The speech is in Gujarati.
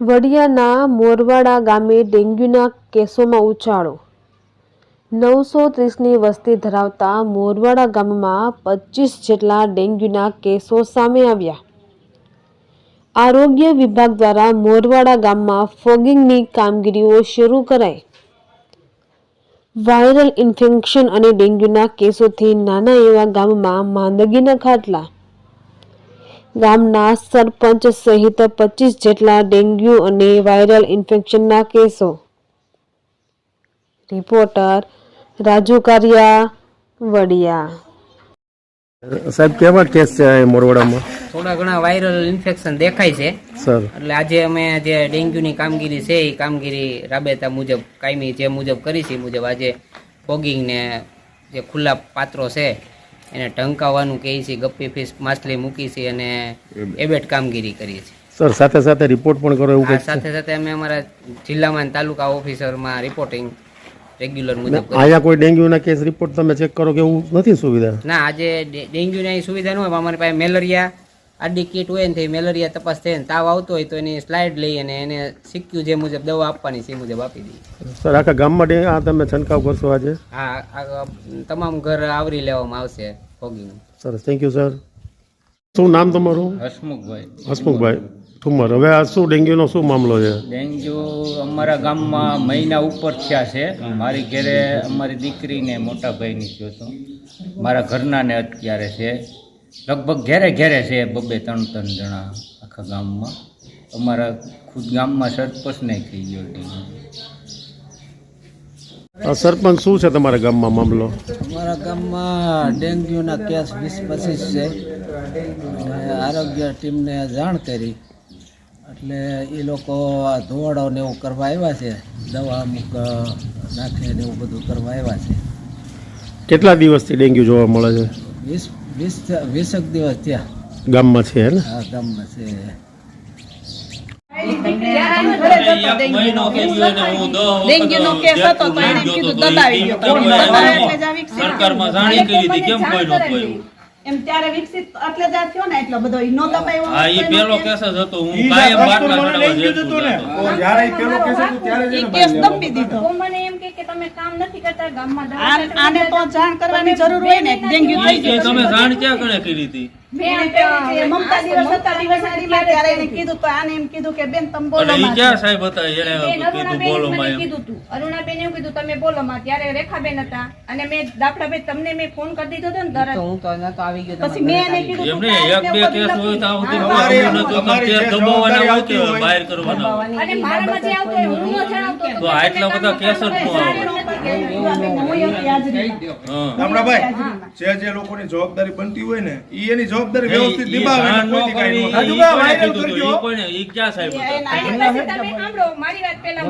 વડિયાના મોરવાડા ગામે ડેન્ગ્યુના કેસોમાં ઉછાળો. નવસો ત્રીસની વસ્તી ધરાવતા મોરવાડા ગામમાં પચીસ જેટલા ડેન્ગ્યુના કેસો સામે આવ્યા. આરોગ્ય વિભાગ દ્વારા મોરવાડા ગામમાં ફોગિંગની કામગીરીઓ શરૂ કરાઈ. વાયરલ ઇન્ફેક્શન અને ડેન્ગ્યુના કેસોથી નાના એવા ગામમાં માંદગીના ખાટલા ગામના સરપંચ સહિત પચીસ જેટલા ડેન્ગ્યુ અને વાયરલ ઇન્ફેક્શનના કેસો. રિપોર્ટર રાજુ કારિયા વડિયા સાહેબ કેવા કેસ છે મોરવાડામાં? થોડા ઘણા વાયરલ ઇન્ફેક્શન દેખાય છે. સર. એટલે આજે અમે જે ડેન્ગ્યુની કામગીરી છે એ કામગીરી રાબેતા મુજબ કાયમી જે મુજબ કરી છે મુજબ આજે ફોગિંગ ને જે ખુલ્લા પાત્રો છે એને ટંકાવવાનું કહે છે ગપ્પી ફિશ માછલી મૂકી છે અને એબેટ કામગીરી કરીએ છીએ સર સાથે સાથે રિપોર્ટ પણ કરો એવું છે? સાથે સાથે અમે અમારા જિલ્લામાં તાલુકા ઓફિસરમાં રિપોર્ટિંગ રેગ્યુલર મુજબ અહીંયા કોઈ ડેન્ગ્યુના કેસ રિપોર્ટ તમે ચેક કરો કે એવું નથી સુવિધા? ના આજે ડેન્ગ્યુની સુવિધા ન હોય અમારી પાસે મેલેરિયા આડી કીટ હોય ને તે મેલેરિયા તપાસ થાય ને તાવ આવતો હોય તો એની સ્લાઇડ લઈ અને એને શીખ્યું જે મુજબ દવા આપવાની છે એ મુજબ આપી દઈએ. સર આખા ગામમાં આ તમે છંટકાવ કરશો આજે? હા આ તમામ ઘર આવરી લેવામાં આવશે ફોગીનું સરસ. થેન્ક યુ સર શું નામ તમારું? હસમુખભાઈ. હસમુખભાઈ ઠુમર હવે આ શું ડેન્ગ્યુનો શું મામલો છે? ડેન્ગ્યુ અમારા ગામમાં મહિના ઉપર થયા છે. મારી ઘેરે અમારી દીકરીને મોટા ભાઈની થયો હતો. મારા ઘરનાને અત્યારે છે. લગભગ ઘેરે ઘેરે છે બબે ત્રણ ત્રણ જણા આખા ગામમાં. અમારા ખુદ ગામમાં સરપંચ નહીં થઈ ગયો સરપંચ શું છે તમારા ગામમાં મામલો? અમારા ગામમાં ડેન્ગ્યુના કેસ વીસ પચીસ છે. આરોગ્ય ટીમને જાણ કરી. એટલે એ લોકો આ ધોવાડો ને એવું કરવા આવ્યા છે. દવા અમુક નાખે ને એવું બધું કરવા આવ્યા છે. કેટલા દિવસથી ડેન્ગ્યુ જોવા મળે છે? વીસ વીસ વીસેક દિવસ થયા. ગામમાં છે ને આ ગામમાં છે. કેસ હતો તો એને કીધું દબાવી દો. કોણ દબાવે એટલે જ સરકારમાં જાણી કરી હતી કેમ કોઈ નહોતું એમ ત્યારે વિકસિત એટલે જ થયો ને એટલો બધો ઈ નો હા ઈ પેલો કેસ જ હતો. હું કાયમ બાટલા ચડાવવા જતો હતો. ઈ કેસ દબી દીધો. મને કામ નથી કરતા ગામમાં આને તો જાણ કરવાની જરૂર હોય ને ડેન્ગ્યુ થઈ ગયો. તમે જાણ ક્યાં કણે કરી હતી? મેં તે મમતા દિવસ હતા દિવસ આડીમાં ત્યારે એને કીધું તો આને એમ કીધું કે બેન તમે અને ઈ માં. ક્યાં સાહેબ હતા? એને બેન કીધું અરુણાબેન બોલો મને માં એમ. કીધું તું. અરુણાબેન એવું કીધું તમે બોલો માં ત્યારે રેખાબેન હતા. અને મેં દાખલાબેન તમને મેં ફોન કરી દીધો હતો ને તરત. હું તો આવી ગયો પછી મેં એને કીધું એક બે કેસ હોય તો બહાર કરવાના અને મારામાં જે આવતો હું ન જણાવતો તો આટલા બધા કેસ જ જે જે લોકોની જવાબદારી બનતી હોય ને ઈ એની જવાબદારી વ્યવસ્થિત નિભાવે મારી વાત પહેલા